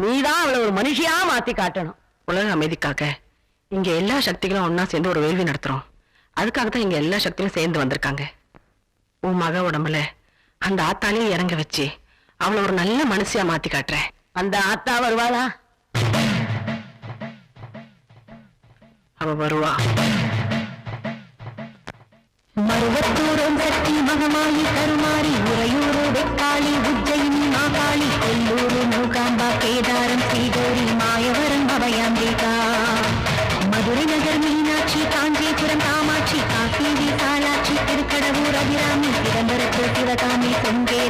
நீதான் அவளை ஒரு மனுஷியா மாத்தி காட்டணும். உலக அமைதிக்காக இங்க எல்லா சக்திகளும் ஒன்னா சேர்ந்து ஒரு வேள்வி நடத்துறோம். அதுக்காக தான் இங்க எல்லா சக்திகளும் சேர்ந்து வந்திருக்காங்க. உன் மக உடம்புல அந்த ஆத்தாலையும் இறங்க வச்சு அவளை ஒரு நல்ல மனுஷியா மாத்தி காட்டுறேன். அந்த ஆத்தா வருவாளா? அவ வருவா. மருவத்தூரம் சக்தி மகமாயி கருமாரி உறையூரு வெக்காளி உஜ்ஜயினி மாகாளி. பம்பா கேதாரம் ஸ்ரீகோரி மாயவரம் பவயாம்பிகா. மதுரை நகர் மீனாட்சி காஞ்சிபுரம் காமாட்சி காசி விசாலாட்சி திருக்கடவூர் அபிராமி சிதம்பரத்தில் சிவகாமி கொண்டே